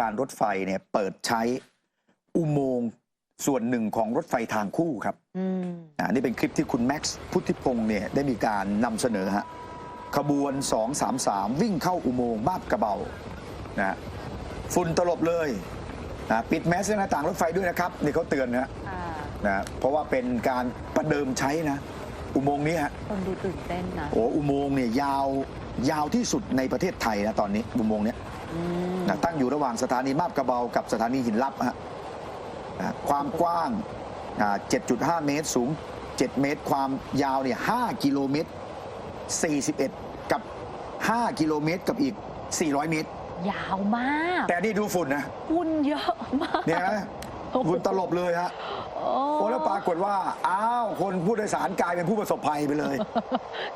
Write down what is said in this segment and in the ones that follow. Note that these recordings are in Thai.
การรถไฟเนี่ยเปิดใช้อุโมงค์ส่วนหนึ่งของรถไฟทางคู่ครับอืมอ่านี่เป็นคลิปที่คุณแม็กซ์พุทธิพงศ์เนี่ยได้มีการนำเสนอฮะขบวน 233 วิ่งเข้าอุโมงค์มาบกระเบานะฮะฝุ่นตลบเลยนะปิดแมสหน้าต่างรถไฟด้วยนะครับนี่เขาเตือนนะฮะค่ะนะเพราะว่าเป็นการประเดิมใช้นะ อุโมงค์นี้ฮะคนดูตื่นเต้นนะโอ้อุโมงค์เนี่ยยาวยาวที่สุดในประเทศไทยนะตอนนี้อุโมงค์เนี้ยอืม นะตั้งอยู่ระหว่างสถานีมาบกระเบากับสถานีหินลับฮะนะความกว้างอ่า7.5 เมตรสูง 7 เมตร ความยาวเนี่ย5กิโลเมตร 41 กับ 5 กิโลเมตรกับอีก 400 เมตร ยาวมาก แต่นี่ดูฝุ่นนะฝุ่นเยอะมากเนี่ยนะฝุ่นตลบเลยฮะโอ้โอ้แล้วปรากฏว่า อ้าว คนผู้โดยสารกลายเป็นผู้ประสบภัยไปเลย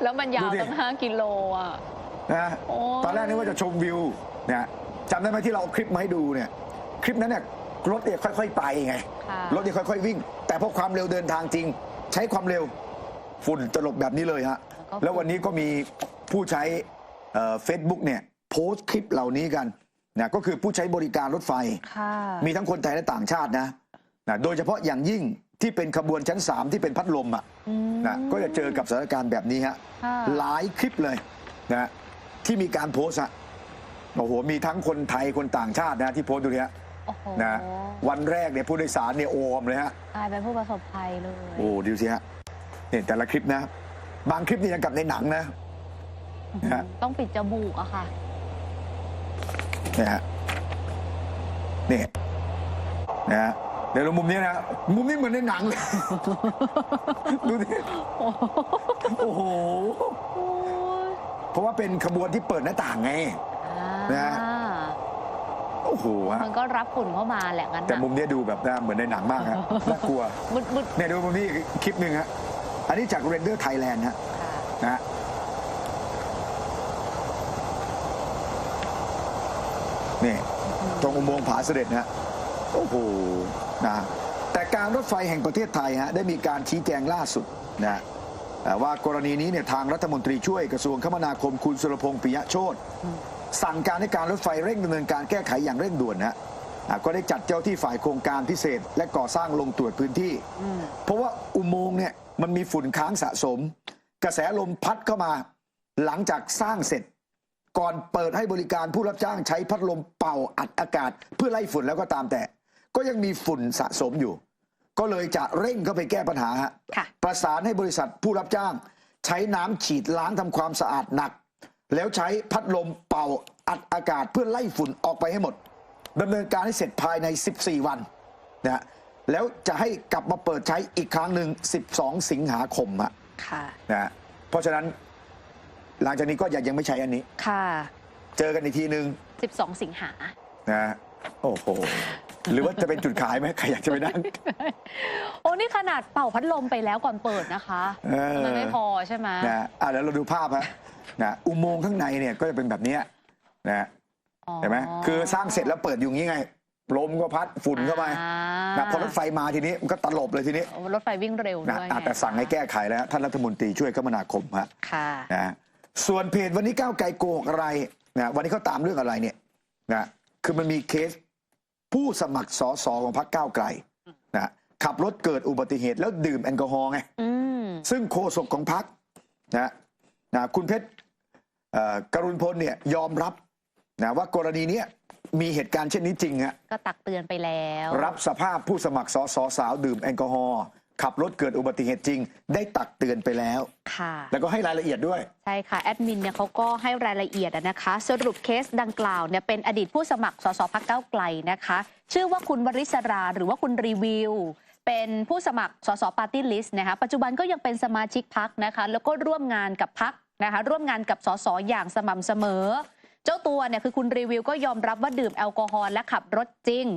แล้วมันยาดูวดิตั้ง5กิโลอะนะโอ้ยตอนแรกนึกว่าจะชมวิว นะจำได้ไหมที่เราเอาคลิปมาให้ดูเนี่ย คลิปนั้นเนี่ยรถเนี่ยค่อย ๆ ไปไง ค่ะรถเนี่ยค่อย ๆ วิ่ง แต่พอความเร็วเดินทางจริง ใช้ความเร็วฝุ่นตลบแบบนี้เลยฮะ แล้ววันนี้ก็มีผู้ใช้เฟซบุ๊กเนี่ยโพสต์คลิปเหล่านี้กันนะก็คือผู้ใช้บริการรถไฟ ค่ะมีทั้งคนไทยและต่างชาตินะนะโดยเฉพาะอย่างยิ่งที่เป็นขบวนชั้น 3 ที่เป็นพัดลมอะอืมนะก็จะเจอกับสถานการณ์แบบนี้ฮะ ค่ะ หลายคลิปเลยนะที่มีการโพสต์อะ โอ้โหมีทั้งคนไทยคนต่างชาตินะที่โพสต์ดูเนี่ยโอ้โหนะวันแรกเนี่ยผู้โดยสารเนี่ยโอมเลยฮะกลายเป็นผู้ประสบภัยเลยโอ้ดูสิฮะเนี่ยแต่ละคลิปนะ บางคลิปนี่ยังกับในหนังนะ นะฮะ ต้องปิดจมูกอะค่ะ เนี่ยฮะเนี่ยนะฮะเดี๋ยวดูมุมนี้นะ มุมนี้เหมือนในหนังเลย ดูดิโอ้โห โอ้ยเพราะว่าเป็นขบวนที่เปิดหน้าต่างไง นะอ่าโอ้โหฮะมันก็รับฝุ่นเข้ามาแหละงั้นแต่น่ะ มุมเนี้ยดูแบบน่าเหมือนในหนังมากฮะน่ากลัวมืดมืด เนี่ยดูมุมนี้อีกคลิปหนึ่งฮะอันนี้จากเรนเดอร์ไทยแลนด์ฮะค่ะนะฮะนี่ตรงอุโมงค์ผาเสด็จนะฮะโอ้โหนะแต่การรถไฟแห่งประเทศไทยฮะได้มีการชี้แจงล่าสุดนะเอ่อว่ากรณีนี้เนี่ยทางรัฐมนตรีช่วยกระทรวงคมนาคมคุณสุรพงษ์ปิยะโชต สั่งการให้การรถไฟเร่งดำเนินการแก้ไขอย่างเร่งด่วนนะฮะอะก็ได้จัดเจ้าที่ฝ่ายโครงการพิเศษ และก่อสร้างลงตรวจพื้นที่อืมเพราะว่าอุโมงค์เนี่ยมันมีฝุ่นค้างสะสม กระแสลมพัดเข้ามา หลังจากสร้างเสร็จ ก่อนเปิดให้บริการผู้รับจ้างใช้พัดลมเป่าอัดอากาศ เพื่อไล่ฝุ่นแล้วก็ตามแต่ ก็ยังมีฝุ่นสะสมอยู่ ก็เลยจะเร่งเข้าไปแก้ปัญหาฮะค่ะประสานให้บริษัทผู้รับจ้าง ใช้น้ำฉีดล้างทำความสะอาดหนัก แล้วใช้พัดลมเป่าอัดอากาศเพื่อไล่ฝุ่นออกไปให้หมดดำเนินการให้เสร็จภายใน 14 วันนะฮะแล้วจะให้กลับมาเปิดใช้อีกครั้งหนึ่ง 12 สิงหาคมอะค่ะนะฮะเพราะฉะนั้นหลังจากนี้ก็อย่ายังไม่ใช้อันนี้ ค่ะ เจอกันอีกทีหนึ่ง12 สิงหานะฮะโอ้โห หรือว่าจะเป็นจุดขายไหมใครอยากจะไปนั่ง โอ้นี่ขนาดเป่าพัดลมไปแล้วก่อนเปิดนะคะเออมันไม่พอใช่ไหมนะฮะอะเดี๋ยวเราดูภาพฮะ นะอุโมงค์ข้างในเนี่ยก็จะเป็นแบบเนี้ยนะฮะอ๋อเห็นไหมคือสร้างเสร็จแล้วเปิดอยู่อย่างนี้ไงลมก็พัดฝุ่นเข้าไปอ่นะพอรถไฟมาทีนี้มันก็ตลบเลยทีนี้รถไฟวิ่งเร็วนะด้วยอะแต่สั่งให้แก้ไขแล้วท่านรัฐมนตรีช่วยคมนาคมฮะค่ะนะฮะส่วนเพจวันนี้ก้าวไกลโกหกอะไรนะวันนี้เขาตามเรื่องอะไรเนี่ยนะคือมันมีเคสผู้สมัครสสของพรรคก้าวไกลนะขับรถเกิดอุบัติเหตุแล้วดื่มแอลกอฮอล์ไงอืมซึ่งโฆษกของพรรคนะนะคุณเพชรเอ่อ กรุณพลเนี่ยยอมรับนะว่ากรณีเนี้ยมีเหตุการณ์เช่นนี้จริงฮะก็ตักเตือนไปแล้ว รับสภาพผู้สมัครสสสาวดื่มแอลกอฮอล์ขับรถเกิดอุบัติเหตุจริง ได้ตักเตือนไปแล้ว ค่ะ แล้วก็ให้รายละเอียดด้วย ใช่ค่ะ แอดมินเนี่ยเขาก็ให้รายละเอียดอะนะคะ สรุปเคสดังกล่าวเนี่ยเป็นอดีตผู้สมัครสสพักเก้าวไกลนะคะ ชื่อว่าคุณวริศราหรือว่าคุณรีวิว เป็นผู้สมัครสสปาร์ตี้ลิสต์นะคะ ปัจจุบันก็ยังเป็นสมาชิกพักนะคะ แล้วก็ร่วมงานกับพัก นะคะร่วมงานกับสสอย่างสม่ำเสมอ เจ้าตัวเนี่ยคือคุณรีวิวก็ยอมรับว่าดื่มแอลกอฮอล์และขับรถจริง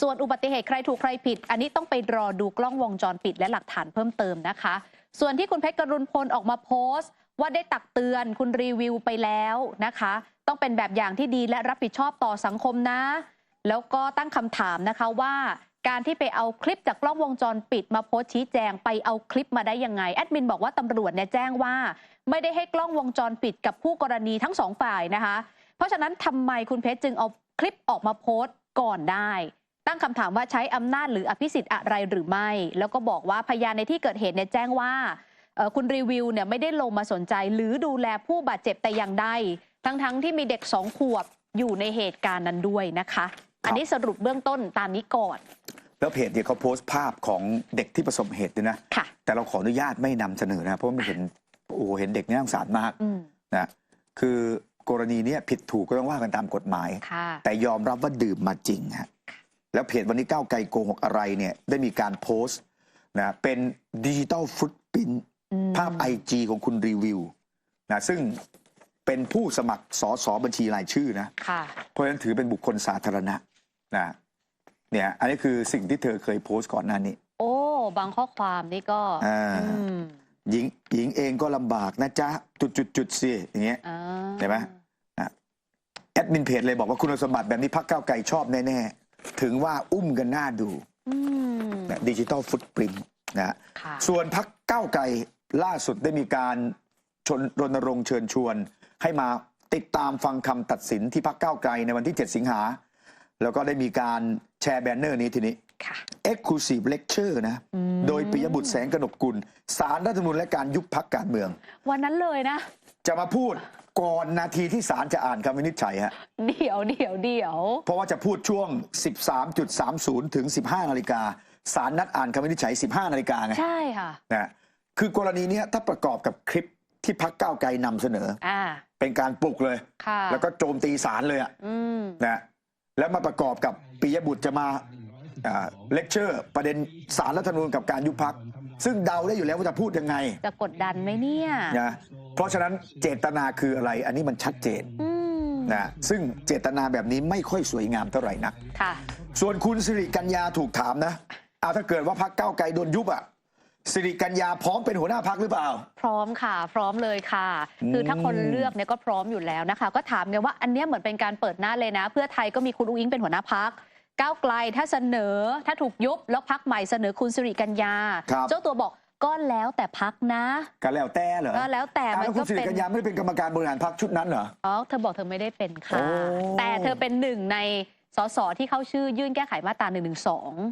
ส่วนอุบัติเหตุใครถูกใครผิด อันนี้ต้องไปรอดูกล้องวงจรปิดและหลักฐานเพิ่มเติมนะคะ ส่วนที่คุณเพชรกรุณพลออกมาโพสต์ ว่าได้ตักเตือนคุณรีวิวไปแล้วนะคะ ต้องเป็นแบบอย่างที่ดีและรับผิดชอบต่อสังคมนะ แล้วก็ตั้งคำถามนะคะว่าการที่ไปเอาคลิปจากกล้องวงจรปิดมาโพสต์ชี้แจงไปเอาคลิปมาได้ยังไง แอดมินบอกว่าตำรวจเนี่ยแจ้งว่า ไม่ได้ให้กล้องวงจรปิดกับคู่กรณีทั้งสองฝ่ายนะคะ เพราะฉะนั้นทำไมคุณเพชรจึงเอาคลิปออกมาโพสต์ก่อนได้ ตั้งคำถามว่าใช้อำนาจหรืออภิสิทธิ์อะไรหรือไม่ แล้วก็บอกว่าพยานในที่เกิดเหตุเนี่ยแจ้งว่าเอ่อคุณรีวิวเนี่ยไม่ได้ลงมาสนใจ หรือดูแลผู้บาดเจ็บแต่อย่างใดทั้งๆที่มีเด็กสองขวบอยู่ในเหตุการณ์นั้นด้วยนะคะ อันนี้สรุปเบื้องต้นตามนี้ก่อน แล้วเพจเนี่ยเขาโพสต์ภาพของเด็กที่ประสบเหตุด้วยนะค่ะแต่เราขออนุญาตไม่นำเสนอนะ เพราะว่ามันเห็นโอ้โหเห็นเด็กนี่น่าสงสารมากอืมนะคือกรณีเนี้ยผิดถูกก็ต้องว่ากันตามกฎหมายค่ะแต่ยอมรับว่าดื่มมาจริงฮะแล้วเพจวันนี้ก้าวไกลโกหกอะไรเนี่ยได้มีการโพสต์นะเป็นดิจิตอลฟุตปินอืมภาพไอจของคุณรีวิวนะซึ่งเป็นผู้สมัครสอสอบัญชีรายชื่อนะค่ะเพราะฉะนั้นถือเป็นบุคคลสาธารณะนะเนี่ยอันนี้คือสิ่งที่เธอเคยโพสต์ก่อนหน้านี้ โอ้ บางข้อความนี่ก็อ่าอืม หญิงหญิงเองก็ลำบากนะจ๊ะจุดจุดจุดๆๆสิอย่างเงี้ยอ่าเห็นไหมแอดมินเพจเลยบอกว่าคุณสมบัติแบบนี้พักเก้าวไก่ชอบแน่ๆ ถึงว่าอุ้มกันหน้าดูอืมดิจิตอลฟุตปรินต์นะฮะ ค่ะ ส่วนพักเก้าวไก่ล่าสุดได้มีการชนรณรงค์เชิญชวน ให้มาติดตามฟังคำตัดสินที่พักเก้าวไกลในวันที่ 7 สิงหา แล้วก็ได้มีการแชร์แบนเนอร์นี้ทีนี้ค่ะ Exclusive Lecture นะอืมโดยปิยบุตรแสงกนกกุล สารรัฐธรรมนูญและการยุบพักการเมือง วันนั้นเลยนะ จะมาพูดก่อนนาทีที่ศาลจะอ่านคำวินิจฉัยฮะ เดี๋ยวเดี๋ยวเดี๋ยว เพราะว่าจะพูดช่วง 13.30 ถึง 15 นาฬิกาศาลนัดอ่านคำวินิจฉัย 15 นาฬิกาไง ใช่ค่ะนะคือกรณีเนี้ยถ้าประกอบกับคลิปที่พักก้าวไกลนำเสนออ่าเป็นการปลุกเลยค่ะแล้วก็โจมตีศาลเลยอะอืมนะแล้วมาประกอบกับปิยบุตรจะมา เลคเชอร์ประเด็นสารรัฐธรรมนูญกับการยุบพัก ซึ่งเดาได้อยู่แล้วว่าจะพูดยังไงจะกดดันไหมเนี่ยนะเพราะฉะนั้นเจตนาคืออะไร อันนี้มันชัดเจนอืมนะซึ่งเจตนาแบบนี้ไม่ค่อยสวยงามเท่าไหร่นักค่ะส่วนคุณสิริกัญญาถูกถามนะเอาถ้าเกิดว่าพักเก้าวไกลโดนยุบอะสิริกัญญาพร้อมเป็นหัวหน้าพักหรือเปล่า พร้อมค่ะ พร้อมเลยค่ะ คือถ้าคนเลือกเนี่ยก็พร้อมอยู่แล้วนะคะ ก็ถามไงว่าอันเนี้ยเหมือนเป็นการเปิดหน้าเลยนะ เพื่อไทยก็มีคุณอุ้งอิงเป็นหัวหน้าพัก ก้าวไกลถ้าเสนอถ้าถูกยุบแล้วพักใหม่เสนอคุณสิริกัญญา ครับ เจ้าตัวบอกก็แล้วแต่พักนะกันแล้วแต่เหรอก็แล้วแต่อ้าวมันแล้วคุก็ณสิริเป็น กัญญาไม่ได้เป็นกรรมการบริหารพักชุดนั้นเหรอ อ๋อเธอบอกเธอไม่ได้เป็นค่ะ โอ้แต่เธอเป็นหนึ่งในสสที่เข้าชื่อยื่นแก้ไขมาตรา1นึ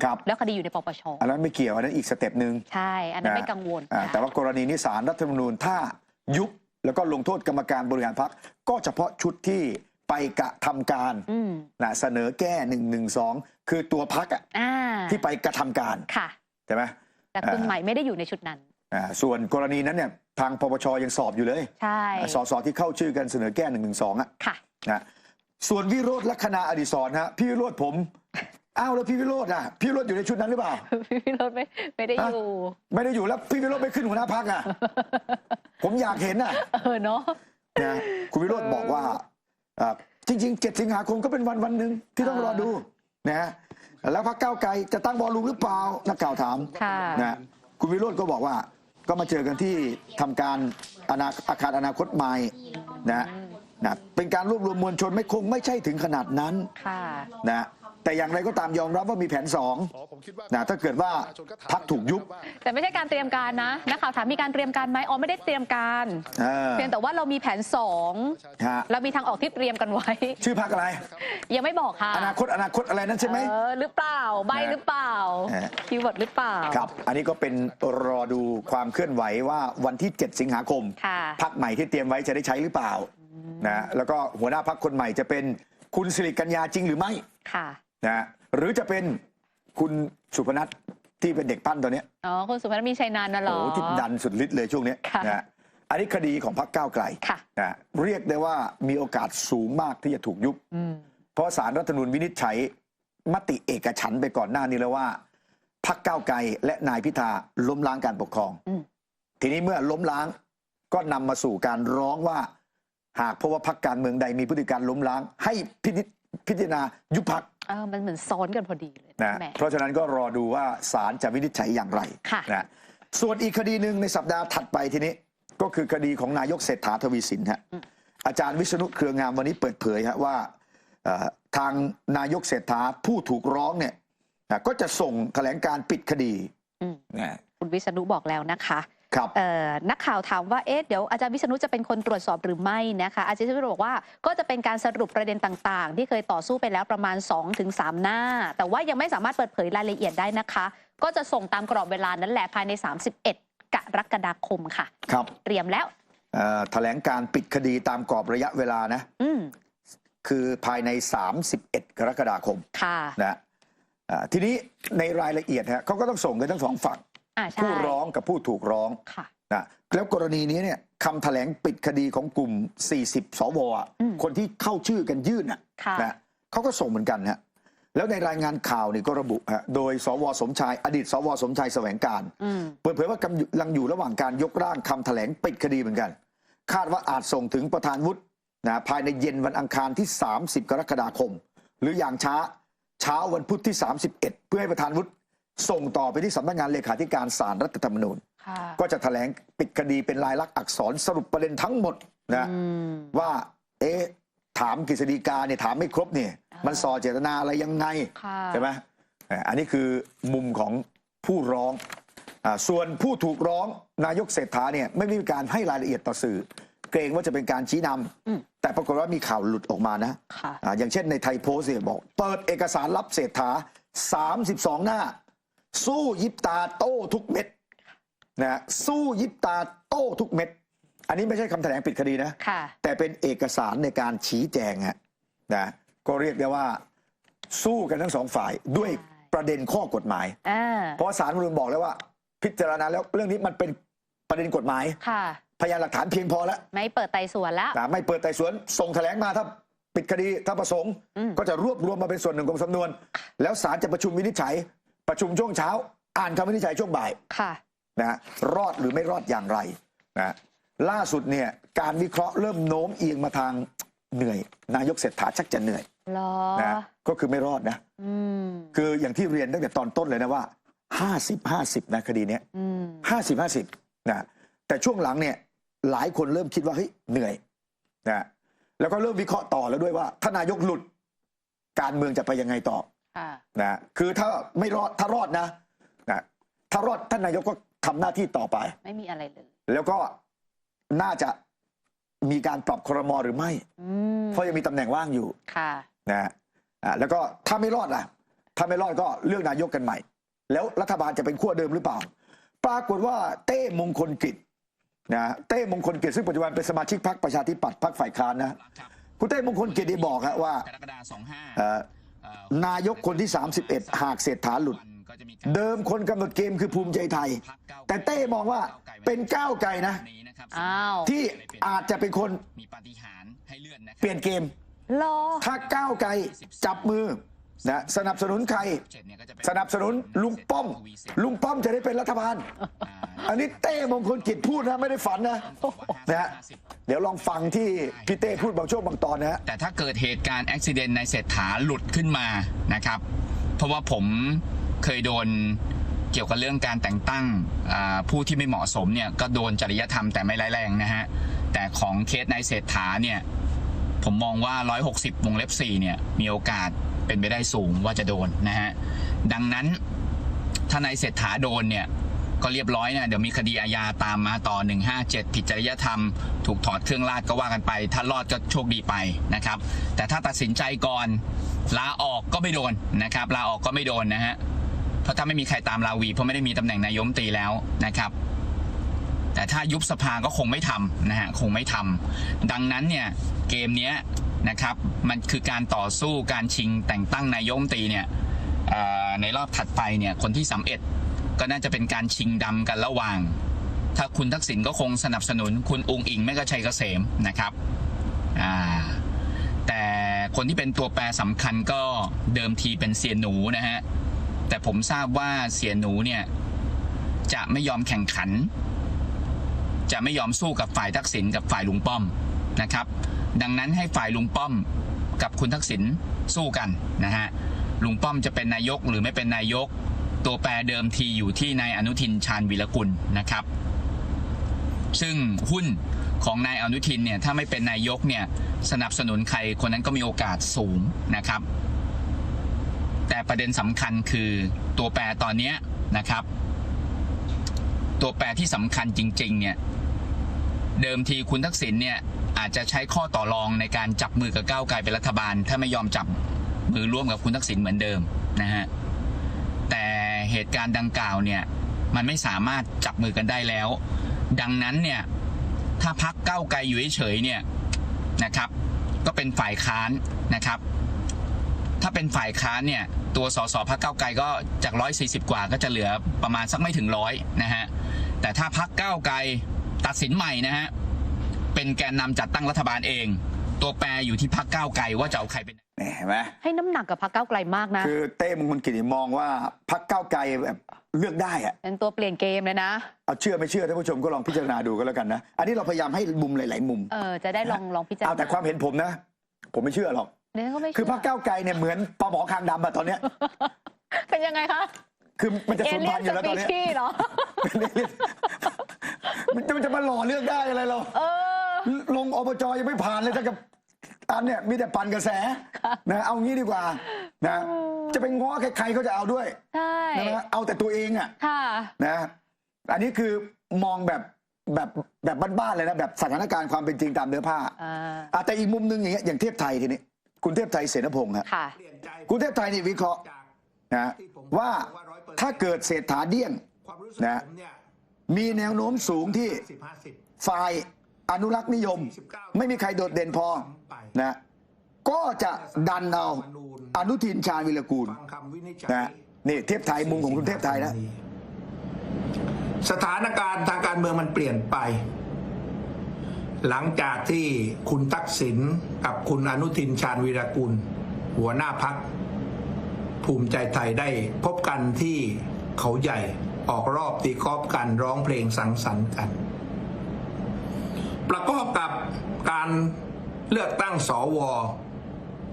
ครับ แล้วคดีอยู่ในปปช อันนั้นไม่เกี่ยวอันนั้นอีกสเต็ปหนึ่ง ใช่ อันนั้นนะ ไม่กังวลอ่าค่ะแต่ว่ากรณีนี้ศาลรัฐธรรมนูญถ้ายุบแล้วก็ลงโทษกรรมการบริหารพักก็เฉพาะชุดที่ ไปกระทำการอืมนะเสนอแก้หนึ่งหนึ่งสองคือตัวพักอะอ่าที่ไปกระทำการค่ะใช่ไหมแต่คุณอ่าใหม่ไม่ได้อยู่ในชุดนั้นอ่าส่วนกรณีนั้นเนี่ยทางปปชยังสอบอยู่เลยใช่สสที่เข้าชื่อกันเสนอแก้หนึ่งหนึ่งสองอะค่ะนะส่วนวิโรธลัคนาอดิศรฮะพี่วิโรธผมอ้าวแล้วพี่วิโรธอะพี่วิโรธอยู่ในชุดนั้นหรือเปล่าพี่รถไม่ไม่ได้ฮะอยู่ ไม่ได้อยู่แล้วพี่วิโรธไปขึ้นหัวหน้าพักอะผมอยากเห็นอะเออเนาะนะคุณวิโรธบอกว่า อ่าจริงๆ 7 สิงหาคมก็เป็นวันวันหนึ่งที่ต้องรอดูนะแล้วพักเก้าวไกลจะตั้งบอลลูนหรือเปล่านักข่าวถามค่ะ นะคุณวิโรธก็บอกว่า ก็มาเจอกันที่ทำการอนาอาคารอนาคตใหม่นะนะเป็นการรวบรวมมวลชนไม่คงไม่ใช่ถึงขนาดนั้น ค่ะ นะ แต่อย่างไรก็ตามยอมรับว่ามีแผนสองอ๋อผมคิดว่านะถ้าเกิดว่าพักถูกยุบ แต่ไม่ใช่การเตรียมการนะนักข่าวถามมีการเตรียมการไหมอ๋อไม่ได้เตรียมการเออเพียงแต่ว่าเรามีแผนสองฮะเรามีทางออกที่เตรียมกันไว้ ชื่อพักอะไร ยังไม่บอกค่ะอนาคตอนาคตอะไรนั้นใช่ไหมเออหรือเปล่าใบหรือเปล่าเออคีย์เวิร์ดหรือเปล่าครับอันนี้ก็เป็นรอดูความเคลื่อนไหวว่าวันที่ 7 สิงหาคมค่ะพักใหม่ที่เตรียมไว้จะได้ใช้หรือเปล่านะแล้วก็หัวหน้าพักคนใหม่จะเป็นคุณสิริกัญญาจริงหรือไม่ค่ะ นะหรือจะเป็นคุณสุพนัทที่เป็นเด็กปั้นตัวเนี้ยอ๋อคุณสุภาพมีชัยนานท์น่ะเหรโอ้อโหที่ดันสุดฤทธิ์เลยช่วงเนี้ยค่ะนะอันนี้คดีของพักก้าวไกลค่ะนะเรียกได้ว่ามีโอกาสสูงมากที่จะถูกยุบอืมเพราะสารรัฐธรรมนูญวินิจฉัยมติเอกฉันท์ไปก่อนหน้านี้แล้วว่าพักก้าวไกลและนายพิธาล้มล้างการปกครองอืมทีนี้เมื่อล้มล้างก็นำมาสู่การร้องว่า หากเพราะว่าพักการเมืองใดมีพฤติการล้มล้าง ให้พินิจพิจารณายุบพัก เออมันเหมือนซ้อนกันพอดีเลยนะแหมเพราะฉะนั้นก็รอดูว่าศาลจะวินิจฉัยอย่างไรค่ะ นะส่วนอีกคดีหนึ่งในสัปดาห์ถัดไปทีนี้ ก็คือคดีของนายกเศรษฐาทวีสินฮะอืม อาจารย์วิษณุเครืองามวันนี้เปิดเผยฮะว่าเอ่อทางนายกเศรษฐาผู้ถูกร้องเนี่ยนะก็จะส่งแถลงการปิดคดีอืมนะ คุณวิษณุบอกแล้วนะคะครับเอ่อ นักข่าวถามว่าเอ๊ะเดี๋ยวอาจารย์วิษณุจะเป็นคนตรวจสอบหรือไม่นะคะอาจารย์วิษณุบอกว่าก็จะเป็นการสรุปประเด็นต่างๆ ที่เคยต่อสู้ไปแล้วประมาณ 2-3 หน้า แต่ว่ายังไม่สามารถเปิดเผยรายละเอียดได้นะคะ ก็จะส่งตามกรอบเวลานั้นแหละภายใน 31 กรกฎาคมค่ะครับเตรียมแล้วเอ่อแถลงการปิดคดีตามกรอบระยะเวลานะอืมคือภายใน 31 กรกฎาคมค่ะนะอ่าทีนี้ในรายละเอียดฮะเขาก็ต้องส่งกันทั้งสองฝั่ง อ่าใช่ ผู้ร้องกับผู้ถูกร้องค่ะ นะแล้วกรณีนี้เนี่ยคำแถลงปิดคดีของกลุ่ม 40 สวอะอืม คนที่เข้าชื่อกันยื่นน่ะ ค่ะ นะเขาก็ส่งเหมือนกันฮะแล้วในรายงานข่าวนี่ก็ระบุฮะโดย สวสมชาย อดีต สวสมชายแสวงการ อืม เปิดเผยว่ากำลังอยู่ระหว่างการยกร่างคำแถลงปิดคดีเหมือนกัน คาดว่าอาจส่งถึงประธานวุฒินะภายในเย็นวันอังคารที่ 30 กรกฎาคม หรืออย่างช้าเช้าวันพุธที่ 31 เพื่อให้ประธานวุฒิ ส่งต่อไปที่สำนักงานเลขาธิการศาลรัฐธรรมนูญค่ะก็จะแถลงปิดคดีเป็นลายลักษณ์อักษรสรุปประเด็นทั้งหมดนะอืมว่าเอ๊ะถามกฤษฎีกาเนี่ยถามไม่ครบเนี่ยอ่ามัมันส่อเจตนาอะไรยังไงค่ะใช่ไหมเอ่ออันนี้คือมุมของผู้ร้องอาส่วนผู้ถูกร้องนายกเศรษฐาเนี่ยไม่มีการให้รายละเอียดต่อสื่อ เกรงว่าจะเป็นการชี้นำอืมแต่ปรากฏว่ามีข่าวหลุดออกมานะค่ะอ่าอย่างเช่นในไทยโพสต์เนี่ยบอก เปิดเอกสารรับเศรษฐา 32 หน้า สู้ยิบตาโต้ทุกเม็ดนะสู้ยิบตาโต้ทุกเม็ด อันนี้ไม่ใช่คำแถลงปิดคดีนะค่ะแต่เป็นเอกสารในการชี้แจงฮะนะก็เรียกได้ว่าสู้กันทั้งสองฝ่ายด้วยใช่ประเด็นข้อกฎหมายอ่าเพราะสารรัฐธรรมนูญบอกแล้วว่า พิจารณาแล้วเรื่องนี้มันเป็นประเด็นกฎหมายค่ะพยานหลักฐานเพียงพอแล้ว ไม่เปิดไต่สวนแล้วนะไม่เปิดไต่สวน ส่งแถลงมาถ้าปิดคดีถ้าประสงค์อืมก็จะรวบรวมมาเป็นส่วนหนึ่งของสำนวน แล้วศาลจะประชุมวินิจฉัย ประชุมช่วงเช้า อ่านคำวินิจฉัยช่วงบ่ายค่ะนะฮะรอดหรือไม่รอดอย่างไรนะล่าสุดเนี่ยการวิเคราะห์เริ่มโน้มเอียงมาทางเหนื่อย นายกเศรษฐาชักจะเหนื่อยรอนะก็คือไม่รอดนะอืมคืออย่างที่เรียนตั้งแต่ตอนต้นเลยนะว่า50 50นะคดีเนี้ยอืม50 50นะแต่ช่วงหลังเนี่ยหลายคนเริ่มคิดว่าเฮ้ยเหนื่อยนะแล้วก็เริ่มวิเคราะห์ต่อแล้วด้วยว่าถ้านายกหลุด การเมืองจะไปยังไงต่อค่ะ นะคือถ้าไม่รอดถ้ารอดนะนะถ้ารอดท่านนายกก็ทำหน้าที่ต่อไป ไม่มีอะไรเลย แล้วก็น่าจะมีการปรับครมหรือไม่อืมเพราะยังมีตำแหน่งว่างอยู่ค่ะนะฮะอ่าแล้วก็ถ้าไม่รอดล่ะ ถ้าไม่รอดก็เลือกนายกกันใหม่ แล้วรัฐบาลจะเป็นขั้วเดิมหรือเปล่า ปรากฏว่าเต้มงคลกิจนะเต้มงคลกิจซึ่งปัจจุบันเป็นสมาชิกพรรคประชาธิปัตย์พรรคฝ่ายค้านนะคุณเต้มงคลกิจได้บอกฮะว่า กรกฎาคม25เอ่อเอ่อนายกคนที่ 31 หากเศรษฐาหลุดก็จะมีการเดิมคนกำหนดเกมคือภูมิใจไทยพรรคก้าวไกลแต่เต้มองว่าเป็นก้าวไกลนะนี้นะครับอ้าวที่อาจจะเป็นคนมีปาฏิหาริย์ให้เลื่อนนะครัเปลี่ยนเกมรอถ้าก้าวไกลจับมือ นะสนับสนุนใครเจ็ดเนี่ยก็จะเป็สนับสนุนลุงป้อม ลุงป้อมจะได้เป็นรัฐบาลอ่าอันนี้เต้มงคลกิจพูดนะไม่ได้ฝันนะนะฮะเดี๋ยวลองฟังที่พี่เต้พูดบางช่วงบางตอนนะฮะแต่ถ้าเกิดเหตุการณ์อุบิเหตุในเศรษฐาหลุดขึ้นมานะครับ เพราะว่าผมเคยโดนเกี่ยวกับเรื่องการแต่งตั้งอ่าผู้ที่ไม่เหมาะสมเนี่ยก็โดนจริยธรรมแต่ไม่ร้ายแรงนะฮะแต่ของเคสในเศรษฐาเนี่ยผมมองว่า 160 วงเล็บ 4 เนี่ย มีโอกาส เป็นไปได้สูงว่าจะโดนนะฮะ ดังนั้นถ้านายเศรษฐาโดนเนี่ยก็เรียบร้อยนะเดี๋ยวมีคดีอาญาตามมาต่อ 157 ผิดจริยธรรม ถูกถอดเครื่องราชก็ว่ากันไป ถ้ารอดก็โชคดีไปนะครับ แต่ถ้าตัดสินใจก่อนลาออกก็ไม่โดนนะครับลาออกก็ไม่โดนนะฮะเพราะถ้าไม่มีใครตามลาวีเพราะไม่ได้มีตำแหน่งนายมตีแล้วนะครับ แต่ถ้ายุบสภาก็คงไม่ทำนะฮะคงไม่ทำดังนั้นเนี่ยเกมเนี้ยนะครับมันคือการต่อสู้การชิงแต่งตั้งนายมตีเนี่ยในรอบถัดไปเนี่ยคนที่สามเอ็ดก็น่าจะเป็นการชิงดำกันระหว่าง ถ้าคุณทักษิณก็คงสนับสนุนคุณอุงอิงไม่กชัยเกษมนะครับแต่คนที่เป็นตัวแปรสำคัญก็เดิมทีเป็นเสียหนูนะฮะแต่ผมทราบว่าเสียหนูเนี่ยจะไม่ยอมแข่งขัน จะไม่ยอมสู้กับฝ่ายทักษิณกับฝ่ายลุงป้อมนะครับ ดังนั้นให้ฝ่ายลุงป้อมกับคุณทักษิณสู้กันนะฮะลุงป้อมจะเป็นนายกหรือไม่เป็นนายก ตัวแปรเดิมทีอยู่ที่นายอนุทินชาญวิรกุลนะครับ ซึ่งหุ้นของนายอนุทินเนี่ยถ้าไม่เป็นนายกเนี่ยสนับสนุนใครคนนั้นก็มีโอกาสสูงนะครับ แต่ประเด็นสำคัญคือตัวแปรตอนนี้นะครับ ตัวแปรที่สำคัญจริง ๆ เนี่ย เดิมทีคุณทักษิณเนี่ยอาจจะใช้ข้อต่อรองในการจับมือกับก้าวไกลเป็นรัฐบาล ถ้าไม่ยอมจับมือร่วมกับคุณทักษิณเหมือนเดิมนะฮะแต่เหตุการณ์ดังกล่าวเนี่ยมันไม่สามารถจับมือกันได้แล้ว ดังนั้นเนี่ยถ้าพักก้าวไกลอยู่เฉยๆเนี่ยนะครับก็เป็นฝ่ายค้านนะครับ ถ้าเป็นฝ่ายค้านเนี่ยตัวสสพักเก้าวไกลก็จาก 140 กว่าก็จะเหลือประมาณสักไม่ถึงร้อยนะฮะแต่ถ้าพักก้าวไกล ตัดสินใหม่นะฮะ เป็นแกนนำจัดตั้งรัฐบาลเอง ตัวแปรอยู่ที่พักก้าวไกลว่าจะเอาใครเป็นเนี่ยเห็นไหมให้น้ำหนักกับพรรคก้าวไกลมากนะ คือเต้มงคลกิจมองว่าพักเก้าวไกลแบบเลือกได้อะเป็นตัวเปลี่ยนเกมเลยนะ เอาเชื่อไม่เชื่อท่านผู้ชมก็ลองพิจารณาดูก็แล้วกันนะ อันนี้เราพยายามให้มุมหลาย ๆ มุม เออจะได้ลองลองพิจารณาเอาแต่ความเห็นผมนะ ผมไม่เชื่อหรอกเดี๋ยวก็ไม่คือเชื่พักเก้าวไกลเนี่ยเหมือนปลาหมอคางดำอะตอนเนี้ยเป็นยังไงคะคือมันจะเอสูญเลี่พัยนนธุ์อสยู่แล้วตปีอนเนี้ยชีส์เหรอ มันจะมันจะมาหล่อเลือกได้อะไรเราเออ ลงอบจยังไม่ผ่านเลยถ้ากับอันเนี่ยมีแต่ปั่นกระแสนะเอางี้ดีกว่านะ จะไปง้อใครๆเขาจะเอาด้วยใช่นะเอาแต่ตัวเองอะค่ะ นะอันนี้คือมองแบบแบบแบบบ้านๆเลยนะแบบสถานการณ์ความเป็นจริงตามเนื้อผ้าอ่า อะแต่อีกมุมหนึงอย่างเงี้ยอย่างเทพไทยทีนี้คุณเทพไทยเสนพงศ์ฮะ ค่ะ คุณเทพไทยนี่วิเคราะห์นะว่าถ้าเกิดเศรษฐาเดี้ยงความรู้สึกนะผ มเนี่ยมีแนวโน้มสูงที่สิบห้าสิบฝ่ายอนุรักษ์นิยม ไม่มีใครโดดเด่นพอนะก็จะดันเอาอนุทินชาญวิรกูลฟังคำวินิจฉัยนะนี่เทพไทยมุมของคุณเทพไทยนะสถานการณ์ทางการเมืองมันเปลี่ยนไป หลังจากที่คุณทักษิณกับคุณอนุทินชาญวีรกุล หัวหน้าพักภูมิใจไทยได้พบกันที่เขาใหญ่ ออกรอบตีกอล์ฟกันร้องเพลงสังสรรค์กัน ประกอบกับการเลือกตั้งสว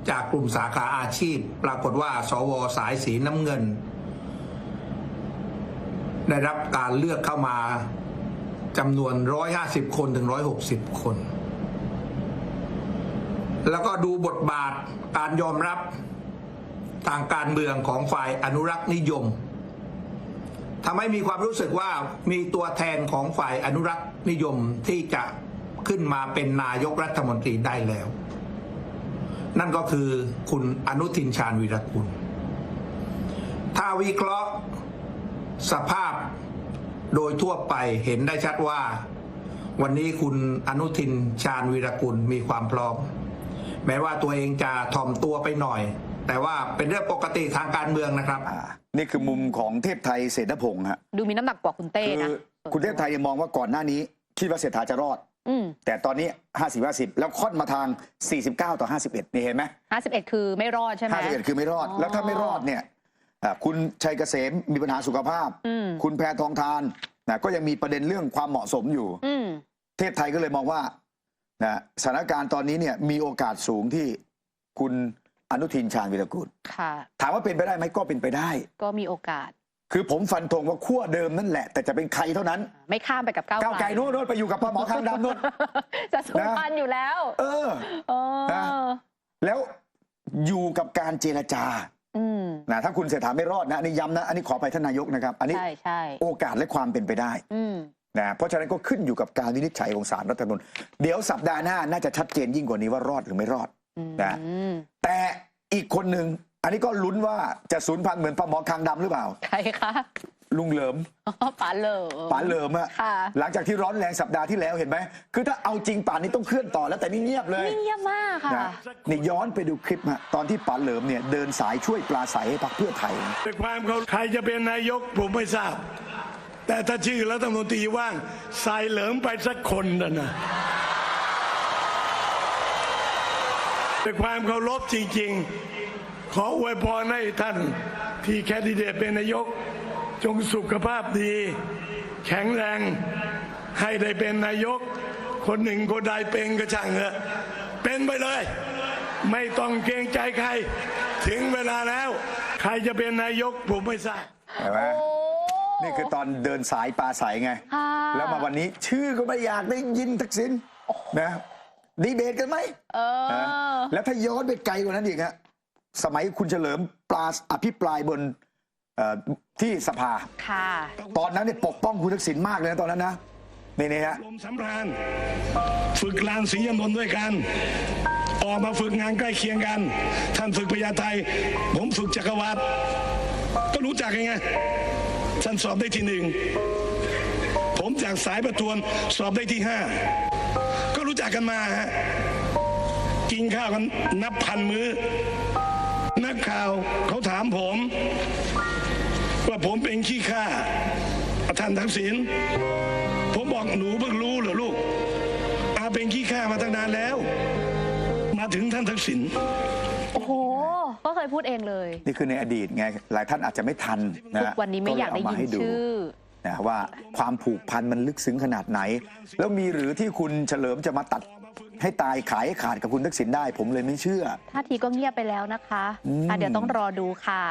จากกลุ่มสาขาอาชีพ ปรากฏว่า สวสายสีน้ำเงิน ได้รับการเลือกเข้ามาจำนวน 150 คนถึง 160 คน แล้วก็ดูบทบาทการยอมรับทางการเมืองของฝ่ายอนุรักษ์นิยม ทำให้มีความรู้สึกว่ามีตัวแทนของฝ่ายอนุรักษ์นิยมที่จะขึ้นมาเป็นนายกรัฐมนตรีได้แล้ว นั่นก็คือคุณอนุทินชาญวีรกุล ถ้าวิเคราะห์สภาพโดยทั่วไปเห็นได้ชัดว่า วันนี้คุณอนุทินชาญวีรกุลมีความพร้อม แม้ว่าตัวเองจะถ่อมตัวไปหน่อย แต่ว่าเป็นเรื่องปกติทางการเมืองนะครับ อ่านี่คือมุมของเทพไทยเสนพงศ์ฮะดูมีน้ำหนักกว่าคุณเต้คืนะอคุณเทพไทยยังมองว่าก่อนหน้านี้ คิดว่าเศรษฐาจะรอด อืมแต่ตอนนี้ 50 50 แล้วค่อนมาทาง 49 ต่อ 51 นี่เห็นไหมห้าสิบเอ็ดคือไม่รอดใช่ไหม 51 คือไม่รอด อ๋อ แล้วถ้าไม่รอดเนี่ยอ่าคุณชัยเกษมมีปัญหาสุขภาพ อืมคุณแพทองทานนะก็ยังมีประเด็นเรื่องความเหมาะสมอยู่ อืมเทพไทยก็เลยมองว่านะสถานการณ์ตอนนี้เนี่ยมีโอกาสสูงที่คุณ อนุทินชาญวิรกูลค่ะ ถามว่าเป็นไปได้ไหมก็เป็นไปได้ ก็มีโอกาส คือผมฟันธงว่าขั้วเดิมนั่นแหละ แต่จะเป็นใครเท่านั้น ไม่ข้ามไปกับก้าวก้าวไกลโน่นโน่นไปอยู่กับพ่อหมอข้างดำโน่นจะสูญพันธุ์อยู่แล้ว เออเอนะอแล้วอยู่กับการเจรจาอืมนะถ้าคุณเศรษฐาไม่รอดนะอันนี้ย้ำนะอันนี้ขอไปท่านนายกนะครับ อันนี้ใช่ใช่โอกาสและความเป็นไปได้อืมนะเพราะฉะนั้นก็ขึ้นอยู่กับการวินิจฉัยของศาลรัฐธรรมนูญเดี๋ยวสัปดาห์หน้าน่าจะชัดเจนยิ่งกว่านี้ว่ารอดหรือไม่รอดอืม นะแต่อีกคนหนึ่งอันนี้ก็ลุ้นว่าจะสูญพันธุ์เหมือนปลาหมอคางดำหรือเปล่า ใครคะลุงเหลิมอ๋อป๋าเหลิมป๋าเหลิมอะค่ะหลังจากที่ร้อนแรงสัปดาห์ที่แล้วเห็นไหม คือถ้าเอาจริงป่านนี้ต้องเคลื่อนต่อแล้วแต่นี่เงียบเลยนี่เงียบมากค่ะนะนี่ย้อนไปดูคลิปฮะตอนที่ป๋าเหลิมเนี่ยเดินสายช่วยปลาใสให้พรรคเพื่อไทยในความเขาใครจะเป็นนายกผมไม่ทราบ แต่ถ้าชื่อรัฐมนตรีว่างใส่เหลิมไปสักคนนะนะ ในความเคารพจริง ๆ ขออวยพรให้ท่านที่แคนดิเดตเป็นนายก จงสุขภาพดี แข็งแรงให้ได้เป็นนายก คนหนึ่งคนใดเป็นก็ช่างเถอะเป็นไปเลย ไม่ต้องเกรงใจใคร ถึงเวลาแล้ว ใครจะเป็นนายกผมไม่ทราบ เห็นไหมโอ้ นี่คือตอนเดินสายปลาใสไง ค่ะ แล้วมาวันนี้ชื่อก็ไม่อยากได้ยินทักษิณนะ ดีเบตกันไหมเออนะแล้วถ้าย้อนไปไกลกว่านั้นอีกฮะสมัยคุณเฉลิมปลาอภิปรายบนเอ่อที่สภา ค่ะ ตอนนั้นเนี่ยปกป้องคุณทักษิณมากเลยนะตอนนั้นนะนี่นี่ฮะลมสำราญฝึกลานศรียนนท์ด้วยกัน ออกมาฝึกงานใกล้เคียงกัน ท่านฝึกพญาไทผมฝึกจักรวรรดิก็รู้จักยังไงท่านสอบได้ที่หนึ่ง ผมจากสายประทวนสอบได้ที่ห้าก็ รู้จักกันมาฮะกินข้าวกันนับพันมือ้อ นักข่าวเขาถามผม ว่าผมเป็นขี้ข้าท่านทักษิณผมบอกหนูเพิ่งรู้เหรอลูก อาเป็นขี้ข้ามาตั้งนานแล้ว มาถึงท่านทักษิณโอ้โห ก็เคยพูดเองเลย นี่คือในอดีตไง หลายท่านอาจจะไม่ทันนะทุกวันนี้ไม่อยากได้ยินเลเมให้ชื่อ นะว่าความผูกพันมันลึกซึ้งขนาดไหน แล้วมีหรือที่คุณเฉลิมจะมาตัดให้ตายขายให้ขาดกับคุณทักษิณได้ ผมเลยไม่เชื่อท่าทีก็เงียบไปแล้วนะคะอะเดี๋ยวต้องรอดูค่ะ